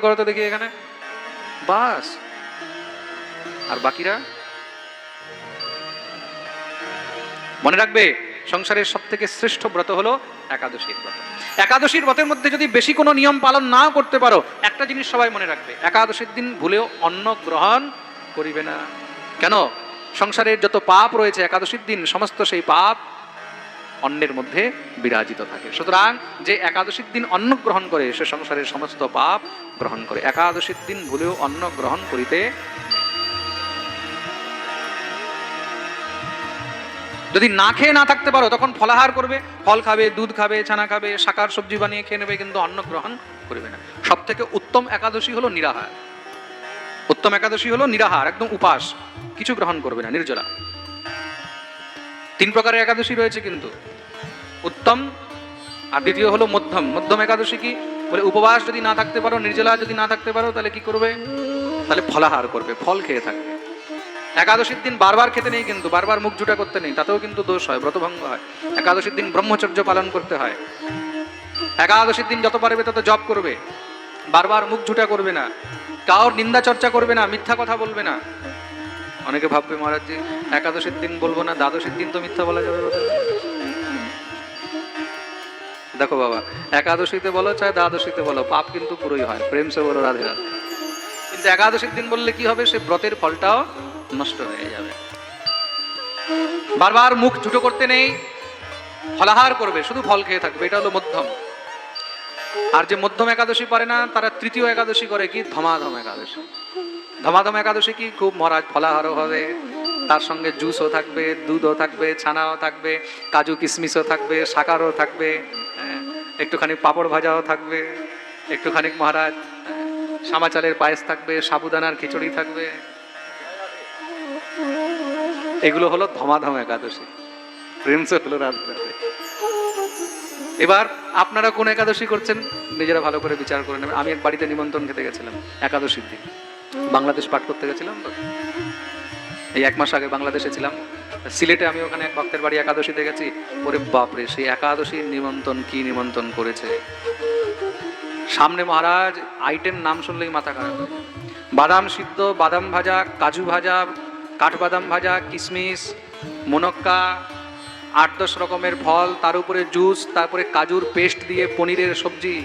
করো তো দেখি এখানে। বাস। আর বাকিরা? মনে রাখবে, সংসারের সব থেকে শ্রেষ্ঠ ব্রত হলো একাদশীর ব্রত। একাদশীর ব্রতের মধ্যে যদি বেশি কোনো নিয়ম পালন না করতে পারো, একটা জিনিস সবাই মনে রাখবে, একাদশীর দিন ভুলেও অন্ন গ্রহণ করিবে না। কেন? সংসারের যত পাপ রয়েছে একাদশীর দিন, সমস্ত সেই পাপ অন্নের মধ্যে বিরাজিত থাকে। সুতরাং যে একাদশীর দিন অন্ন গ্রহণ করে, সে সংসারের সমস্ত পাপ গ্রহণ করে। একাদশীর দিন ভুলেও অন্ন গ্রহণ করিতে যদি না খেয়ে না থাকতে পারো, তখন ফলাহার করবে। ফল খাবে, দুধ খাবে, ছানা খাবে, শাকার সবজি বানিয়ে খেয়ে নেবে, কিন্তু অন্ন গ্রহণ করবে না। সব থেকে উত্তম একাদশী হলো নিরাহার। উত্তম একাদশী হলো নিরাহার, একদম উপাস। কিছু গ্রহণ করবে না, নির্জলা। তিন প্রকারের একাদশী রয়েছে কিন্তু। উত্তম আর দ্বিতীয় হলো মধ্যম। মধ্যম একাদশী কি? বলে উপবাস যদি না থাকতে পারো, নির্জলা যদি না থাকতে পারো, তাহলে কি করবে? তাহলে ফলাহার করবে, ফল খেয়ে থাকবে। একাদশীর দিন বারবার খেতে নেই কিন্তু, বারবার মুখ জুটা করতে নেই, তাতেও কিন্তু দোষ হয়, ব্রতভঙ্গ হয়। একাদশীর দিন ব্রহ্মচর্য পালন করতে হয়। একাদশীর দিন যত পারবে তত জব করবে। বারবার মুখ জুটা করবে না। কারোর নিন্দা চর্চা করবে না, মিথ্যা কথা বলবে না। অনেকে ভাববে মহারাজ জি একাদশীর দিন বলব না, দ্বাদশীর দিন তো মিথ্যা বলা যাবে দেখো বাবা, একাদশীতে বলো চাই দ্বাদশীতে বলো, পাপ কিন্তু পুরোই হয়, প্রেম সে বলো, রাধে রাধে। কিন্তু একাদশীর দিন বললে কি হবে? সে ব্রতের ফলটাও নষ্ট হয়ে যাবে। বারবার মুখ জুটো করতে নেই, ফলাহার করবে, শুধু ফল খেয়ে থাকবে, এটা হলো মধ্যম। আর যে মধ্যম একাদশী পারে না, তারা তৃতীয় একাদশী করে কি? ধমাধম একাদশী। ধমাধম একাদশী কি? খুব মহারাজ ফলাহারও হবে। তার সঙ্গে জুসও থাকবে দুধও থাকবে ছানাও থাকবে কাজু কিশমিশও থাকবে সাকারও থাকবে হ্যাঁ, একটুখানি পাঁপড় ভাজাও থাকবে একটুখানি মহারাজ হ্যাঁ, চালের পায়েস থাকবে সাবুদানার খিচুড়ি থাকবে। এগুলো হলো ধমাধম একাদশী। প্রিন্স হলো রাতে এবার আপনারা কোন একাদশী করছেন? নিজেরা ভালো করে বিচার করে নেবেন। আমি এক বাড়িতে নিমন্ত্রণ খেতে গেছিলাম একাদশীর দিন। বাংলাদেশ পাঠ করতে গেছিলাম এই এক মাস আগে বাংলাদেশে ছিলাম। সিলেটে আমি ওখানে এক ভক্তের বাড়ি একাদশীতে গেছি ওরে বাপরে, সেই একাদশীর নিমন্ত্রণ কি নিমন্ত্রণ করেছে। সামনে মহারাজ আইটেম নাম শুনলেই মাথা খারাপ। বাদাম সিদ্ধ, বাদাম ভাজা, কাজু ভাজা, কাঠবাদাম ভাজা কিশমিশ মনক্কা, আট দশ রকমের ফল, তার উপরে জুস তারপরে কাজুর পেস্ট দিয়ে পনিরের সবজি,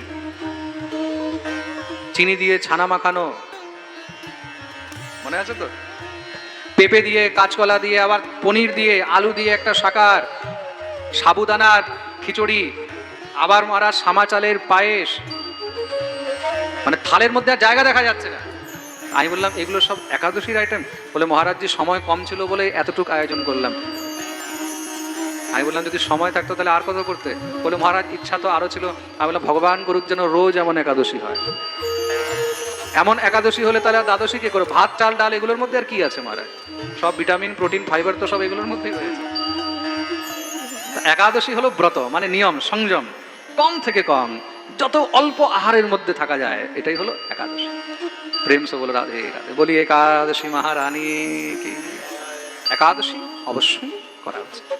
চিনি দিয়ে ছানা মাখানো মনে আছে তো পেঁপে দিয়ে, কাঁচকলা দিয়ে, আবার পনির দিয়ে, আলু দিয়ে একটা শাকার সাবুদানার খিচুড়ি, আবার মারা সামা চালের পায়েস। মানে থালের মধ্যে আর জায়গা দেখা যাচ্ছে না। আমি বললাম, এগুলো সব একাদশীর আইটেম বলে, মহারাজজি, সময় কম ছিল বলে এতটুকু আয়োজন করলাম। আমি বললাম, যদি সময় থাকতো তাহলে আর কত করতে? বলে, মহারাজ, ইচ্ছা তো আরও ছিল। আমি বললাম, ভগবান করুক যেন রোজ এমন একাদশী হয়। এমন একাদশী হলে তাহলে আর দ্বাদশী কে করে ভাত, চাল, ডাল, এগুলোর মধ্যে আর কি আছে মহারাজ সব ভিটামিন, প্রোটিন, ফাইবার তো সব এগুলোর মধ্যেই রয়েছে। একাদশী হলো ব্রত মানে নিয়ম, সংযম। কম থেকে কম, যত অল্প আহারের মধ্যে থাকা যায়, এটাই হলো একাদশী। প্রেম সে বলে, রাধে রাধে। বলি, একাদশী মহারানী, কি একাদশী অবশ্যই করা উচিত।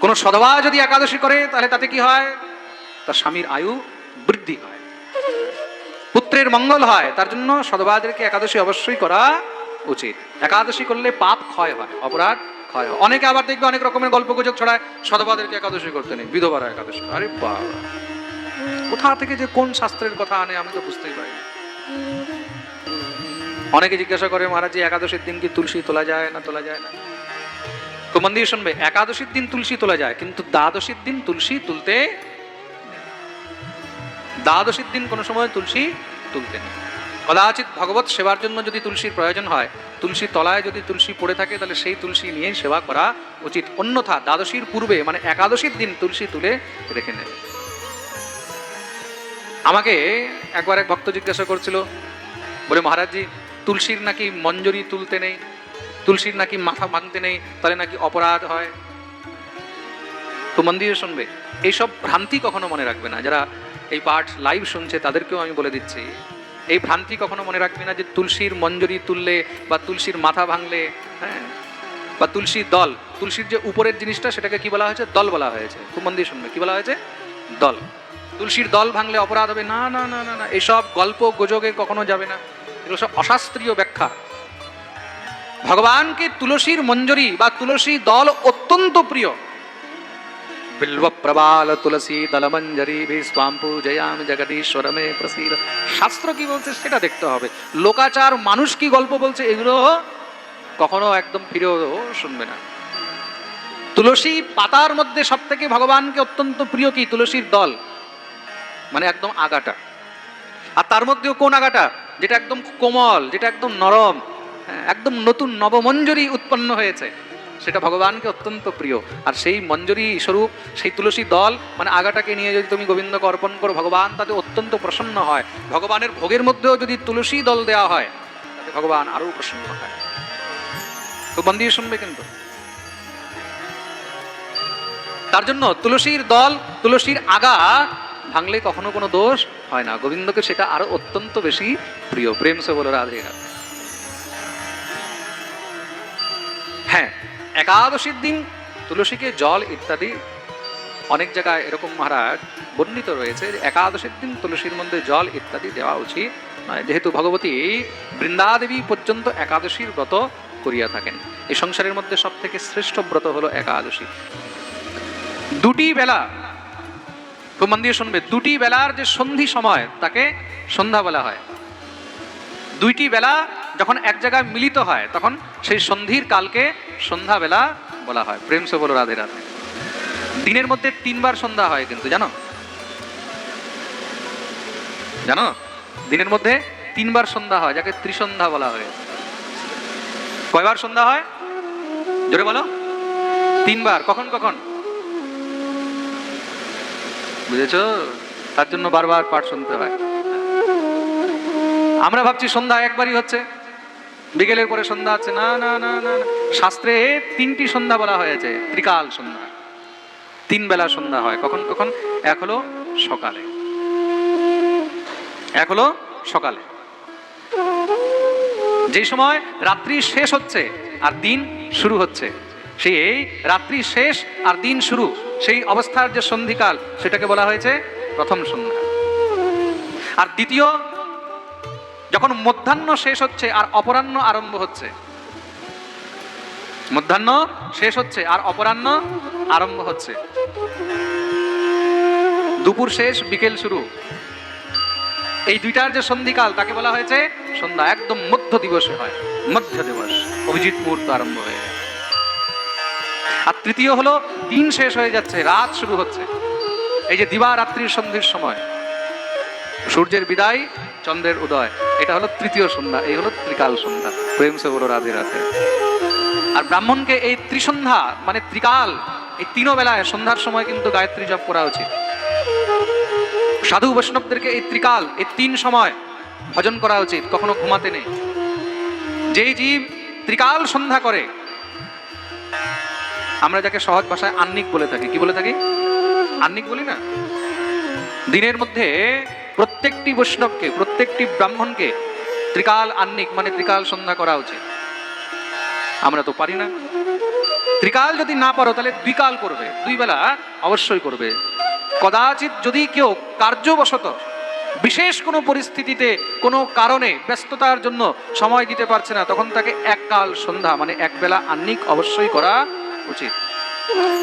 কোন সধবা যদি একাদশী করে, তাহলে তাতে কি হয়? তার স্বামীর আয়ু বৃদ্ধি হয়। পুত্রের মঙ্গল হয়, তার জন্য সদবাদেরকে একাদশী অবশ্যই করা উচিত। একাদশী করলে পাপ ক্ষয় হয়, অপরাধ ক্ষয় হয়। অনেকে আবার দেখবে অনেক রকমের গল্প গুজব ছড়ায় সদবাদেরকে একাদশী করতে নেই, বিধবারা একাদশী আরে বাবা। কোথা থেকে যে কোন শাস্ত্রের কথা আনে আমি তো বুঝতেই পারি অনেকে জিজ্ঞাসা করে, মহারাজ, একাদশীর দিন কি তুলসী তোলা যায় না তোলা যায় না? তো মন দিয়ে শুনবে, একাদশীর দিন তুলসী তোলা যায়, কিন্তু দ্বাদশীর দিন তুলসী তুলতে। দ্বাদশীর দিন কোনো সময় তুলসী তুলতে নেই। কদাচিৎ ভগবত সেবার জন্য যদি তুলসীর প্রয়োজন হয় তুলসী তলায় যদি তুলসী পড়ে থাকে, তাহলে সেই তুলসী নিয়েই সেবা করা উচিত। অন্যথা দ্বাদশীর পূর্বে মানে একাদশীর দিন তুলসী তুলে রেখে নেবে আমাকে একবার এক ভক্ত জিজ্ঞাসা করছিল, বলে, মহারাজজি, তুলসীর নাকি মঞ্জরি তুলতে নেই? তুলসীর নাকি মাথা ভাঙতে নেই? তাহলে নাকি অপরাধ হয়? তো মন দিয়ে শুনবে। এইসব ভ্রান্তি কখনো মনে রাখবে না। যারা এই পাঠ লাইভ শুনছে, তাদেরকেও আমি বলে দিচ্ছি। এই ভ্রান্তি কখনো মনে রাখবে না যে তুলসীর মঞ্জরি তুললে বা তুলসীর মাথা ভাঙলে হ্যাঁ বা তুলসীর দল, তুলসীর যে উপরের জিনিসটা সেটাকে কি বলা হয়েছে? দল বলা হয়েছে। খুব মন দিয়ে শুনবে। কি বলা হয়েছে? দল। তুলসীর দল ভাঙলে অপরাধ হবে। না না না না না, এসব গল্প গোজগে কখনো যাবে না। এগুলো সব অশাস্ত্রীয় ব্যাখ্যা। ভগবানকে তুলসীর মঞ্জরি বা তুলসী দল অত্যন্ত প্রিয়। তুলসী দলমঞ্জরি ভি স্বাম পূজয়াম জগদীশ্বর মে প্রসীদ। শাস্ত্র কি বলছে সেটা দেখতে হবে। লোকাচার মানুষ কি গল্প বলছে এগুলো কখনো একদম ফিরেও শুনবে না। তুলসী পাতার মধ্যে সব থেকে ভগবানকে অত্যন্ত প্রিয় কি? তুলসীর দল। মানে একদম আগাটা। আর তার মধ্যেও কোন আগাটা? যেটা একদম কোমল যেটা একদম নরম হ্যাঁ, একদম নতুন নবমঞ্জরি উৎপন্ন হয়েছে। সেটা ভগবানকে অত্যন্ত প্রিয়। আর সেই মঞ্জরি স্বরূপ, সেই তুলসী দল মানে আগাটাকে নিয়ে যদি তুমি গোবিন্দকে অর্পণ করো, ভগবান তাতে অত্যন্ত প্রসন্ন হয়। ভগবানের ভোগের মধ্যেও যদি তুলসী দল দেওয়া হয়, তাতে ভগবান আরও প্রসন্ন হয়। তো মন দিয়ে শুনবে কিন্তু। তার জন্য তুলসীর দল, তুলসীর আগা ভাঙলে কখনো কোনো দোষ হয় না। গোবিন্দকে সেটা আরও অত্যন্ত বেশি প্রিয়। প্রেম সে বলো রাধে। হ্যাঁ একাদশীর দিন, তুলসীকে জল ইত্যাদি, অনেক জায়গায় এরকম মহারাজ বর্ণিত রয়েছে যে একাদশীর দিন তুলসীর মধ্যে জল ইত্যাদি দেওয়া উচিত নয়। যেহেতু ভগবতী বৃন্দাদেবী পর্যন্ত একাদশীর ব্রত করিয়া থাকেন। এই সংসারের মধ্যে সব থেকে শ্রেষ্ঠ ব্রত হলো একাদশী। দুটি বেলা, খুব মন দিয়ে শুনবে, দুটি বেলার যে সন্ধি সময়, তাকে সন্ধ্যা বলা হয়। দুইটি বেলা যখন এক জায়গায় মিলিত হয়, তখন সেই সন্ধির কালকে সন্ধ্যা বেলা বলা হয়। প্রেম সে বলো রাধে রাধে। দিনের মধ্যে তিনবার সন্ধ্যা হয় কিন্তু, জানো? জানো? দিনের মধ্যে তিনবার সন্ধ্যা হয়, যাকে ত্রিসন্ধ্যা বলা হয়। কয়বার সন্ধ্যা হয়? জোরে বলো। তিনবার। কখন কখন? বুঝেছ? তার জন্য বারবার পাঠ শুনতে হয়। আমরা ভাবছি সন্ধ্যা একবারই হচ্ছে। বিকেলের পরে সন্ধ্যা আছে। না না না না। শাস্ত্রে তিনটি সন্ধ্যা বলা হয়েছে। ত্রিকাল সন্ধ্যা। তিন বেলা সন্ধ্যা হয়। কখন? কখন? এক হলো সকালে। এক হলো সকালে। যে সময় রাত্রি শেষ হচ্ছে আর দিন শুরু হচ্ছে, সেই রাত্রি শেষ আর দিন শুরু, সেই অবস্থার যে সন্ধিকাল, সেটাকে বলা হয়েছে প্রথম সন্ধ্যা। আর দ্বিতীয় যখন মধ্যাহ্ন শেষ হচ্ছে আর অপরাহ্ন আরম্ভ হচ্ছে। মধ্যাহ্ন শেষ হচ্ছে আর অপরাহ্ন আরম্ভ হচ্ছে। দুপুর শেষ, বিকেল শুরু। এই দুইটার যে সন্ধিকাল, তাকে বলা হয়েছে সন্ধ্যা। একদম মধ্য দিবসে হয়। মধ্য দিবস। অভিজিৎ মুহূর্ত আরম্ভ হয়ে যায়। আর তৃতীয় হলো, দিন শেষ হয়ে যাচ্ছে, রাত শুরু হচ্ছে। এই যে দিবা রাত্রির সন্ধির সময়, সূর্যের বিদায় চন্দ্রের উদয়। এটা হলো তৃতীয় সন্ধ্যা, এই হলো ত্রিকাল সন্ধ্যা। প্রেম সে বলো রাধে রাধে। আর ব্রাহ্মণকে এই ত্রিসন্ধ্যা মানে ত্রিকাল, এই তিনো বেলায় সন্ধ্যার সময় কিন্তু গায়ত্রী জপ করা উচিত। সাধু বৈষ্ণবদেরকে এই ত্রিকাল, এই তিন সময় ভজন করা উচিত, কখনো ঘুমাতে নেই। যেই জীব ত্রিকাল সন্ধ্যা করে, আমরা যাকে সহজ ভাষায় আন্নিক বলে থাকি, কি বলে থাকি? আন্নিক বলি না? দিনের মধ্যে প্রত্যেকটি বৈষ্ণবকে, প্রত্যেকটি ব্রাহ্মণকে ত্রিকাল আন্নিক মানে ত্রিকাল সন্ধ্যা করা উচিত। আমরা তো পারি না। ত্রিকাল যদি না পারো, তাহলে দ্বিকাল করবে। দুই বেলা অবশ্যই করবে। কদাচিৎ যদি কেউ কার্যবশত বিশেষ কোনো পরিস্থিতিতে, কোনো কারণে ব্যস্ততার জন্য সময় দিতে পারছে না, তখন তাকে এককাল সন্ধ্যা মানে এক বেলা আন্নিক অবশ্যই করা উচিত।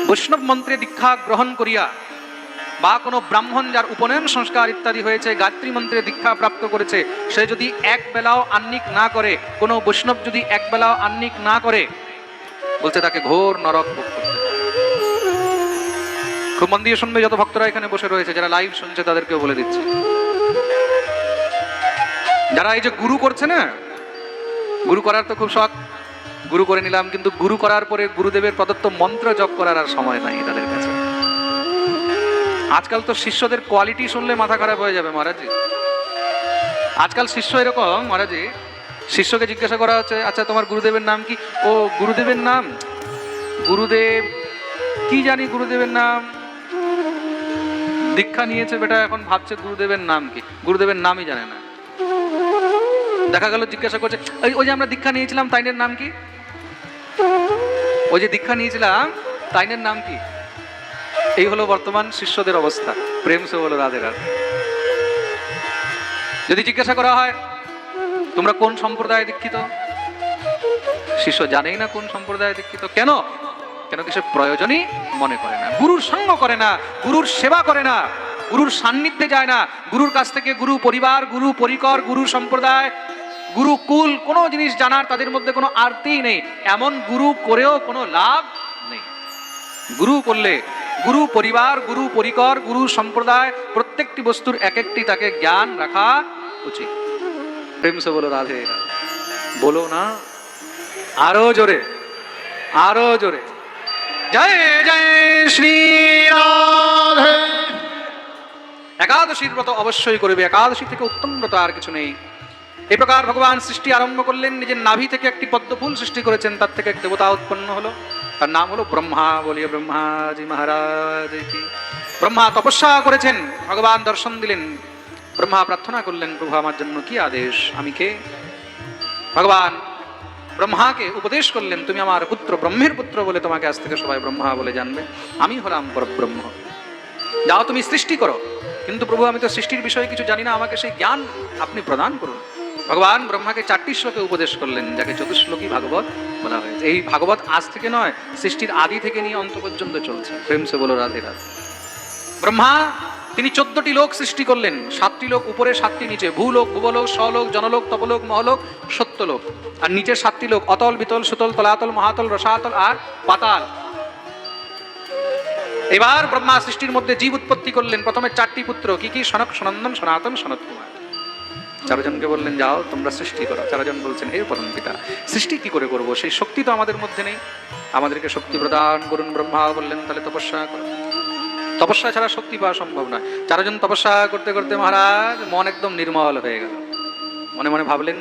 বৈষ্ণব মন্ত্রে দীক্ষা গ্রহণ করিয়া বা কোনো ব্রাহ্মণ যার উপনয়ন সংস্কার ইত্যাদি হয়েছে, গায়ত্রী মন্ত্রে দীক্ষা প্রাপ্ত করেছে, সে যদি এক বেলাও আন্নিক না করে, কোনো বৈষ্ণব যদি এক বেলাও আন্নিক না করে, বলছে তাকে ঘোর নরক। খুব মন দিয়ে শুনবে, যত ভক্তরা এখানে বসে রয়েছে, যারা লাইভ শুনছে তাদেরকেও বলে দিচ্ছে যারা এই যে গুরু করছে না, গুরু করার তো খুব শখ, গুরু করে নিলাম, কিন্তু গুরু করার পরে গুরুদেবের প্রদত্ত মন্ত্র জপ করার আর সময় নাই তাদের কাছে আজকাল তো শিষ্যদের কোয়ালিটি শুনলে মাথা খারাপ হয়ে যাবে মহারাজি আজকাল শিষ্য এরকম মহারাজি শিষ্যকে জিজ্ঞাসা করা হচ্ছে আচ্ছা তোমার গুরুদেবের নাম কি? ও, গুরুদেবের নাম? গুরুদেব, কি জানি গুরুদেবের নাম? দীক্ষা নিয়েছে বেটা, এখন ভাবছে গুরুদেবের নাম কি? গুরুদেবের নামই জানে না। দেখা গেল, জিজ্ঞাসা করছে ওই যে আমরা দীক্ষা নিয়েছিলাম, তাইনের নাম কি? ওই যে দীক্ষা নিয়েছিলাম, তাইনের নাম কি? এই হলো বর্তমান শিষ্যদের অবস্থা। প্রেম সে হলো রাধে রাধে যদি জিজ্ঞাসা করা হয়, তোমরা কোন সম্প্রদায়ে দীক্ষিত? শিষ্য, জানেই না কোন সম্প্রদায়ে দীক্ষিত? কেন? কেন কিছু প্রয়োজনই মনে করে না? গুরুর সঙ্গ করে না, গুরুর সেবা করে না, গুরুর সান্নিধ্যে যায় না। গুরুর কাছ থেকে গুরু পরিবার, গুরু পরিকর, গুরু সম্প্রদায়, গুরু কুল, কোনো জিনিস জানার তাদের মধ্যে কোনো আরতিই নেই। এমন গুরু করেও কোনো লাভ নেই। গুরু করলে গুরু পরিবার, গুরু পরিকর, গুরু সম্প্রদায়, প্রত্যেকটি বস্তুর এক একটি তাকে জ্ঞান রাখা উচিত। প্রেম সে বলো, রাধে। বলো না, আরও জোরে আরও জোরে। জয় জয় শ্রী একাদশীর ব্রত অবশ্যই করবে। একাদশী থেকে উত্তম ব্রত আর কিছু নেই। এই প্রকার ভগবান সৃষ্টি আরম্ভ করলেন, নিজের নাভি থেকে একটি পদ্মফুল সৃষ্টি করেছেন, তার থেকে এক দেবতা উৎপন্ন হলো। তার নাম হলো ব্রহ্মা, বলিয়ে ব্রহ্মাজি মহারাজ কি। ব্রহ্মা তপস্যা করেছেন, ভগবান দর্শন দিলেন। ব্রহ্মা প্রার্থনা করলেন, প্রভু আমার জন্য কি আদেশ, আমি কে? ভগবান ব্রহ্মাকে উপদেশ করলেন, তুমি আমার পুত্র, ব্রহ্মের পুত্র বলে তোমাকে আজ থেকে সবাই ব্রহ্মা বলে জানবে। আমি হলাম পরব্রহ্ম। যাও তুমি সৃষ্টি করো, কিন্তু প্রভু আমি তো সৃষ্টির বিষয়ে কিছু জানি না, আমাকে সেই জ্ঞান আপনি প্রদান করুন। ভগবান ব্রহ্মাকে চারটি শ্লোকে উপদেশ করলেন, যাকে চতুশ্লোকী ভাগবত বলা হয়েছে। এই ভাগবত আজ থেকে নয়, সৃষ্টির আদি থেকে নিয়ে অন্ত পর্যন্ত চলছে। প্রেম সে বলো, রাধে রাধে। ব্রহ্মা, তিনি চোদ্দটি লোক সৃষ্টি করলেন। সাতটি লোক উপরে, সাতটি নিচে। ভূলোক, ভুবলোক, স্বলোক, জনলোক, তপলোক, মহলোক, সত্যলোক। আর নিচের সাতটি লোক, অতল, বিতল, সুতল, তলাতল, মহাতল, রসাতল আর পাতাল। এবার ব্রহ্মা সৃষ্টির মধ্যে জীব উৎপত্তি করলেন। প্রথমে চারটি পুত্র। কি কি? সনক, সনন্দন, সনাতন সনত কুমার চারজনকে বললেন, যাও, তোমরা সৃষ্টি করো। চারজন বলছেন, হে পরম পিতা সৃষ্টি কি করে করব? সেই শক্তি তো আমাদের মধ্যে নেই। আমাদেরকে শক্তি প্রদান করুন ব্রহ্মা। বললেন, তাহলে তপস্যা করো। তপস্যা ছাড়া শক্তি পাওয়া সম্ভব নয়। চারজন তপস্যা করতে করতে মহারাজ, মন একদম নির্মল হয়ে গেল। মনে মনে ভাবলেন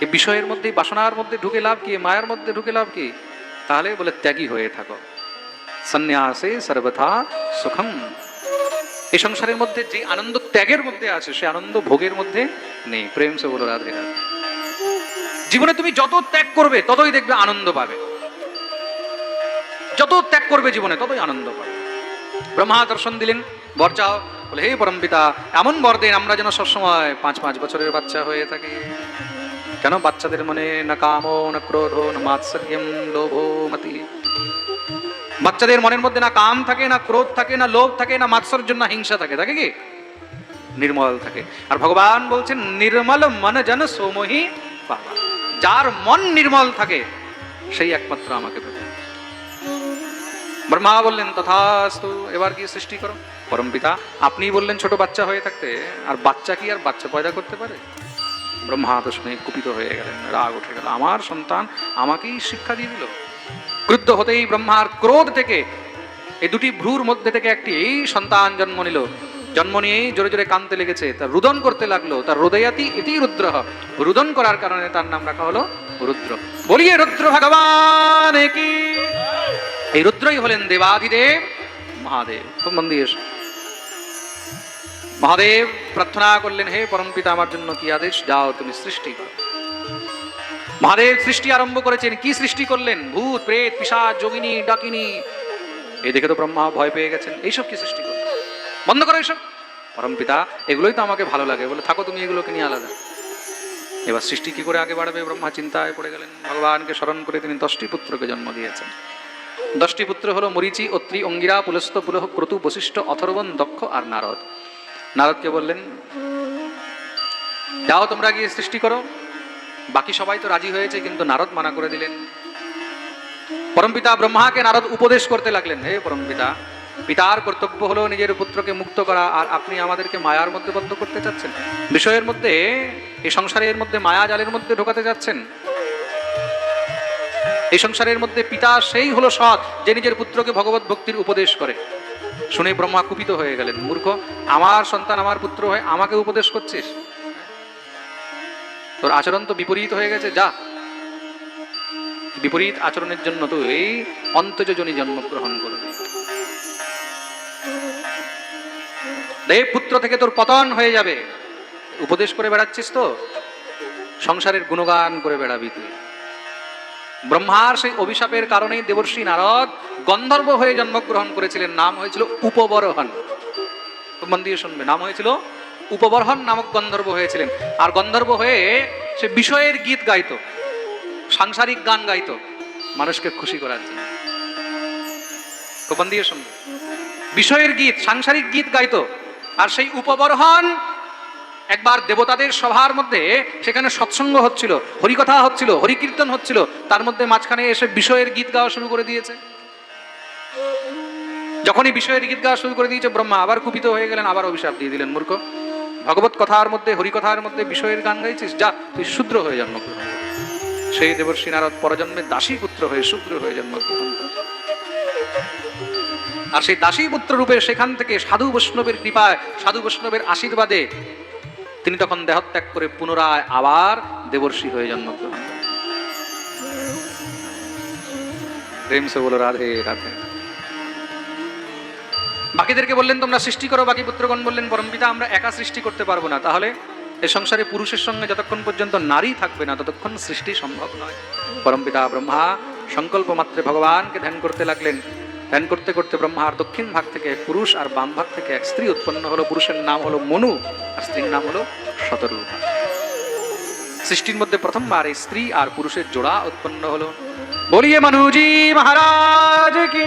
এই বিষয়ের মধ্যে বাসনার মধ্যে ঢুকে লাভ কি? মায়ার মধ্যে ঢুকে লাভ কি? তাহলে বলে, ত্যাগী হয়ে থাকো। সন্ন্যাসে সর্বথা সুখম। এই সংসারের মধ্যে যে আনন্দ ত্যাগের মধ্যে আছে, সে আনন্দ ভোগের মধ্যে নেই। প্রেম সে বলো রাধে রাধে জীবনে তুমি যত ত্যাগ করবে, ততই দেখবে আনন্দ পাবে। যত ত্যাগ করবে জীবনে, ততই আনন্দ পাবে। ব্রহ্মা দর্শন দিলেন, বর চাও বলে, হে পরম পিতা এমন বর দেন আমরা যেন সবসময় পাঁচ পাঁচ বছরের বাচ্চা হয়ে থাকি। কেন বাচ্চাদের মনে না কাম, না ক্রোধ, না মাৎসর্যম, লোভ, মতি? বাচ্চাদের মনের মধ্যে না কাম থাকে, না ক্রোধ থাকে, না লোভ থাকে, না মাৎসর্য জন্য হিংসা থাকে থাকে কি? নির্মল থাকে। আর ভগবান বলছেন, নির্মল মন জন সোমহি বাবা যার মন নির্মল থাকে, সেই একমাত্র আমাকে পেবে ব্রহ্মা বললেন, তথাস্তু, এবার কি সৃষ্টি করো। পরম পিতা, আপনি বললেন ছোট বাচ্চা হয়ে থাকতে, আর বাচ্চা কি আর বাচ্চা পয়দা করতে পারে? ব্রহ্মা তো শুনে কুপিত হয়ে গেলেন, রাগ উঠে গেল। আমার সন্তান আমাকেই শিক্ষা দিয়ে দিল। ক্রুদ্ধ হতেই ব্রহ্মার ক্রোধ থেকে এই দুটি ভ্রুর মধ্যে থেকে একটি এই সন্তান জন্ম নিল। জন্ম নিয়েই জোরে জোরে কানতে লেগেছে তার রুদন করতে লাগল তার হৃদয়াতি এটি রুদ্র। রুদন করার কারণে তার নাম রাখা হলো রুদ্র। বলিয়ে, রুদ্র ভগবান কি? এই রুদ্রই হলেন দেবাদিদেব মহাদেব। মন দিয়ে মহাদেব, প্রার্থনা করলেন, হে পরম পিতা, আমার জন্য কি আদেশ? যাও তুমি সৃষ্টি করো। মহাদেব সৃষ্টি আরম্ভ করেছেন। কি সৃষ্টি করলেন? ভূত, প্রেত, পিসাচ, যোগিনী, ডাকিনী। এই দেখে তো ব্রহ্মা ভয় পেয়ে গেছেন। এইসব কি সৃষ্টি করলেন বন্ধ করো এইসব। পরম পিতা, এগুলোই তো আমাকে ভালো লাগে। বলে, থাকো তুমি এগুলোকে নিয়ে আলাদা। এবার সৃষ্টি কি করে আগে বাড়বে? ব্রহ্মা চিন্তায় পড়ে গেলেন। ভগবানকে স্মরণ করে তিনি দশটি পুত্রকে জন্ম দিয়েছেন। দশটি পুত্র হলো মরিচি, অত্রি, অঙ্গিরা, পুলস্ত, পুলহ ক্রতু বশিষ্ঠ, অথর্বণ, দক্ষ আর নারদ। নারদকে বললেন, যাও তোমরা গিয়ে সৃষ্টি করো। বাকি সবাই তো রাজি হয়েছে, কিন্তু নারদ মানা করে দিলেন। পরমপিতা ব্রহ্মাকে নারদ উপদেশ করতে লাগলেন, হে পরমপিতা পিতার কর্তব্য হলো নিজের পুত্রকে মুক্ত করা, আর আপনি আমাদেরকে মায়ার মধ্যে বদ্ধ করতে চাচ্ছেন। বিষয়ের মধ্যে এই সংসারের মধ্যে মায়া জালের মধ্যে ঢোকাতে যাচ্ছেন। এই সংসারের মধ্যে পিতা সেই হলো সৎ, যে নিজের পুত্রকে ভগবত ভক্তির উপদেশ করে। শুনে ব্রহ্মা কুপিত হয়ে গেলেন, মূর্খ, আমার সন্তান আমার পুত্র হয়ে আমাকে উপদেশ করছিস? তোর আচরণ তো বিপরীত হয়ে গেছে, যা। বিপরীত আচরণের জন্য তুই এই অন্তজনী জন্মগ্রহণ করবি। দেব পুত্র থেকে তোর পতন হয়ে যাবে। উপদেশ করে বেড়াচ্ছিস তো? সংসারের গুণগান করে বেড়াবি তুই। ব্রহ্মার সেই অভিশাপের কারণেই দেবর্ষী নারদ গন্ধর্ব হয়ে জন্মগ্রহণ করেছিলেন। নাম হয়েছিল উপবরহন মন দিয়ে শুনবে। নাম হয়েছিল উপবরহন নামক গন্ধর্ব হয়েছিলেন। আর গন্ধর্ব হয়ে সে বিষয়ের গীত গাইতো, সাংসারিক গান গাইতো, মানুষকে খুশি করার জন্য। মন দিয়ে শুনবে বিষয়ের গীত, সাংসারিক গীত গাইতো, আর সেই উপবরহন একবার দেবতাদের সভার মধ্যে সেখানে সৎসঙ্গ হচ্ছিল, হরিকথা হচ্ছিল, হরিকীর্তন হচ্ছিল, তার মধ্যে মাঝখানে এসে বিষয়ের গীত গাওয়া শুরু করে দিয়েছে। যখনই বিষয়ের গীত গাওয়া শুরু করে দিয়েছে, ব্রহ্মা আবার কুপিত হয়ে গেলেন, আবার অভিশাপ দিয়ে দিলেন, মূর্খ। ভগবত কথার মধ্যে হরিকথার মধ্যে বিষয়ের গান গাইছিস? যা, তুই শূদ্র হয়ে জন্মগ্রহণ। সেই দেবর্ষী নারদ পরজন্মে দাসী পুত্র হয়ে শূদ্র হয়ে জন্মগ্রহণ আর সেই দাসী পুত্র রূপে সেখান থেকে সাধু বৈষ্ণবের কৃপায়, সাধু বৈষ্ণবের আশীর্বাদে তিনি তখন দেহত্যাগ করে পুনরায় আবার দেবর্ষী হয়ে জন্মগ্রহণ প্রেম বলো, রাধে রাধে। বাকিদেরকে বললেন, তোমরা সৃষ্টি করো, বাকি পুত্রগণ বললেন পরমপিতা আমরা একা সৃষ্টি করতে পারব না। তাহলে এ সংসারে পুরুষের সঙ্গে যতক্ষণ পর্যন্ত নারী থাকবে না, ততক্ষণ সৃষ্টি সম্ভব নয়। পরমপিতা ব্রহ্মা, সংকল্প মাত্রে ভগবানকে ধ্যান করতে লাগলেন। ধ্যান করতে করতে ব্রহ্মার দক্ষিণ ভাগ থেকে পুরুষ আর বাম ভাগ থেকে এক স্ত্রী উৎপন্ন হলো। পুরুষের নাম হলো মনু, আর স্ত্রীর নাম হলো শতরূপা। সৃষ্টির মধ্যে প্রথমবার এই স্ত্রী আর পুরুষের জোড়া উৎপন্ন হলো। বলিয়ে, মানুজি মহারাজ, কি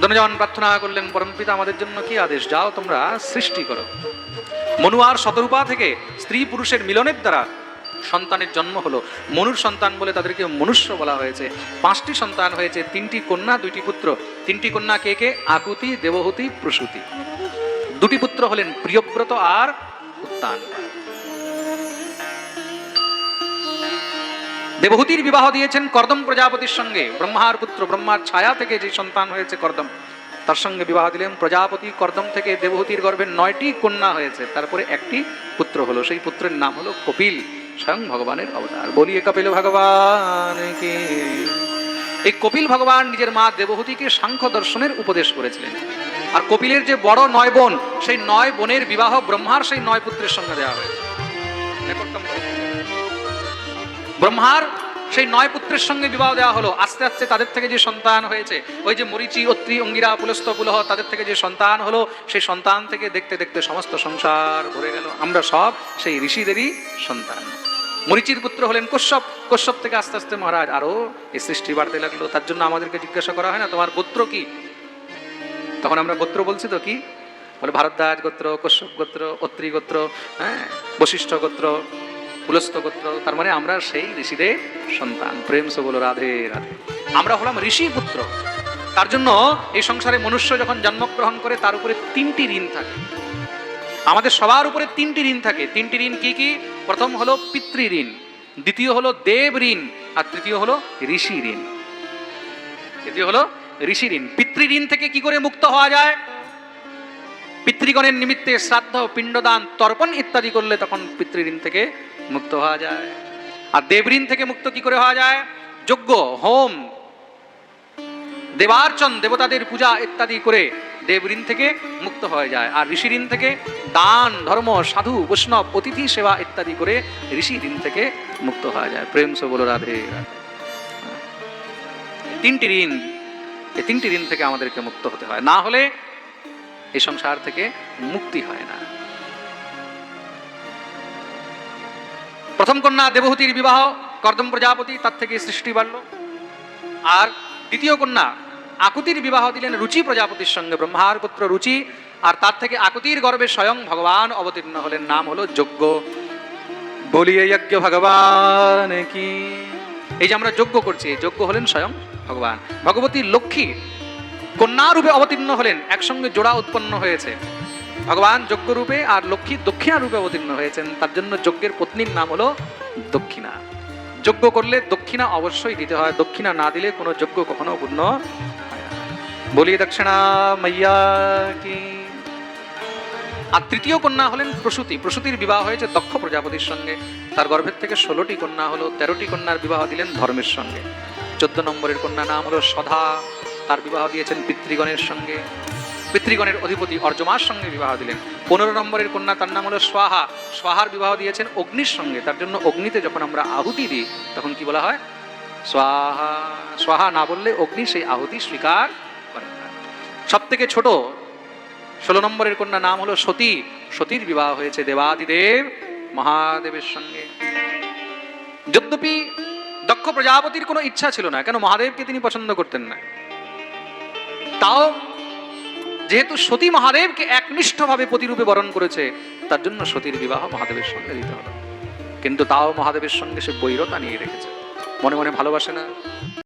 ধনজন প্রার্থনা করলেন পরমপিতা আমাদের জন্য কি আদেশ? যাও তোমরা সৃষ্টি করো। মনু আর শতরূপা থেকে স্ত্রী পুরুষের মিলনের দ্বারা সন্তানের জন্ম হলো। মনুর সন্তান বলে তাদেরকে মনুষ্য বলা হয়েছে। পাঁচটি সন্তান হয়েছে, তিনটি কন্যা, দুইটি পুত্র। তিনটি কন্যা কে কে? আকুতি, দেবহূতি, প্রসূতি। দুটি পুত্র হলেন প্রিয়ব্রত আর উত্তান। দেবহূতির বিবাহ দিয়েছেন কর্দম প্রজাপতির সঙ্গে। ব্রহ্মার পুত্র, ব্রহ্মার ছায়া থেকে যে সন্তান হয়েছে কর্দম, তার সঙ্গে বিবাহ দিলেন। প্রজাপতি কর্দম থেকে দেবহূতির গর্ভে নয়টি কন্যা হয়েছে। তারপরে একটি পুত্র হলো। সেই পুত্রের নাম হলো কপিল, স্বয়ং ভগবানের অবতার। বলিয়ে কপিল, ভগবান এই কপিল ভগবান নিজের মা দেবহূতিকে সাংখ্য দর্শনের উপদেশ করেছিলেন। আর কপিলের যে বড় নয় বোন, সেই নয় বোনের বিবাহ ব্রহ্মার সেই নয় পুত্রের সঙ্গে দেওয়া হয়েছে। ব্রহ্মার সেই নয় পুত্রের সঙ্গে বিবাহ দেওয়া হলো। আস্তে আস্তে তাদের থেকে যে সন্তান হয়েছে, ওই যে মরিচি, অত্রি, অঙ্গিরা, পুলস্ত, পুলহ, তাদের থেকে যে সন্তান হলো, সেই সন্তান থেকে দেখতে দেখতে সমস্ত সংসার ভরে গেল। আমরা সব সেই ঋষিদেরই সন্তান। মরিচির পুত্র হলেন কশ্যপ। কশ্যপ থেকে আস্তে আস্তে মহারাজ আরও এই সৃষ্টি বাড়তে লাগল। তার জন্য আমাদেরকে জিজ্ঞাসা করা হয় না, তোমার গোত্র কি? তখন আমরা গোত্র বলছি তো কি? বলে ভারদ্বাজ গোত্র, কশ্যপ গোত্র, অত্রি গোত্র হ্যাঁ বশিষ্ঠ গোত্র পুলস্ত গোত্র, তার মানে আমরা সেই ঋষিদের সন্তান। প্রেম সে রাধে রাধে। আমরা হলাম ঋষি পুত্র। তার জন্য এই সংসারে মনুষ্য যখন জন্মগ্রহণ করে, তার উপরে তিনটি ঋণ থাকে। আমাদের সবার উপরে তিনটি ঋণ থাকে। তিনটি ঋণ কি কি? প্রথম হলো পিতৃ ঋণ, দ্বিতীয় হলো দেব ঋণ, আর তৃতীয় হলো ঋষি ঋণ। তৃতীয় হলো ঋষি ঋণ। পিতৃ ঋণ থেকে কি করে মুক্ত হওয়া যায়? পিতৃগণের নিমিত্তে শ্রাদ্ধ, পিণ্ডদান, তর্পণ ইত্যাদি করলে তখন পিতৃঋণ থেকে মুক্ত হওয়া যায়। আর দেবঋণ থেকে মুক্ত কি করে হওয়া যায়? যজ্ঞ, হোম, দেবার্চন, দেবতাদের পূজা ইত্যাদি করে দেবঋণ থেকে মুক্ত হয়ে যায়। আর ঋষি ঋণ থেকে দান, ধর্ম, সাধু, বৈষ্ণব, অতিথি সেবা ইত্যাদি করে ঋষি ঋণ থেকে মুক্ত হওয়া যায়। প্রেম সে বলো, রাধে রাধে। তিনটি ঋণ, এই তিনটি ঋণ থেকে আমাদেরকে মুক্ত হতে হয়। না হলে এই সংসার থেকে মুক্তি হয় না। প্রথম কন্যা দেবহতির বিবাহ, কর্দম প্রজাপতি তার থেকে সৃষ্টি বাড়ল। আর দ্বিতীয় কন্যা আকুতির বিবাহ দিলেন রুচি প্রজাপতির সঙ্গে, ব্রহ্মার পুত্র রুচি, আর তার থেকে আকুতির গর্ভে স্বয়ং ভগবান অবতীর্ণ হলেন, নাম হলো যজ্ঞ। বলিয়ে যজ্ঞ, ভগবান কি? এই যে আমরা যজ্ঞ করছি যজ্ঞ হলেন স্বয়ং ভগবান। ভগবতী লক্ষ্মী কন্যা রূপে অবতীর্ণ হলেন, একসঙ্গে জোড়া উৎপন্ন হয়েছে। ভগবান যজ্ঞ রূপে আর লক্ষ্মী দক্ষিণা রূপে অবতীর্ণ হয়েছেন, তার জন্য যজ্ঞের পত্নীর নাম হলো দক্ষিণা। যজ্ঞ করলে দক্ষিণা অবশ্যই দিতে হয়, দক্ষিণা না দিলে কোনো যজ্ঞ কখনো পূর্ণ। বলি দক্ষিণা, মাইয়া, কি? আর তৃতীয় কন্যা হলেন প্রসূতি। প্রসূতির বিবাহ হয়েছে দক্ষ প্রজাপতির সঙ্গে। তার গর্ভের থেকে ষোলোটি কন্যা হলো, তেরোটি কন্যার বিবাহ দিলেন ধর্মের সঙ্গে। চোদ্দ নম্বরের কন্যা নাম হলো সধা। তার বিবাহ দিয়েছেন পিতৃগণের সঙ্গে। পিতৃগণের অধিপতি অর্জমার সঙ্গে বিবাহ দিলেন। পনেরো নম্বরের কন্যা তার নাম হলো স্বাহা স্বাহার বিবাহ দিয়েছেন অগ্নির সঙ্গে। তার জন্য অগ্নিতে যখন আমরা আহুতি দিই, তখন কি বলা হয়? স্বাহা স্বাহা না বললে অগ্নি সেই আহুতি স্বীকার করে না। সব থেকে ছোট ষোলো নম্বরের কন্যা নাম হলো সতী। সতীর বিবাহ হয়েছে দেবাদিদেব মহাদেবের সঙ্গে। যদ্যপি দক্ষ প্রজাপতির কোনো ইচ্ছা ছিল না, কেন মহাদেবকে তিনি পছন্দ করতেন না? তাও যেহেতু সতী মহাদেবকে একনিষ্ঠভাবে প্রতিরূপে বরণ করেছে, তার জন্য সতীর বিবাহ মহাদেবের সঙ্গে দিতে হবে। কিন্তু তাও মহাদেবের সঙ্গে সে বৈরতা নিয়ে রেখেছে। মনে মনে ভালোবাসে না?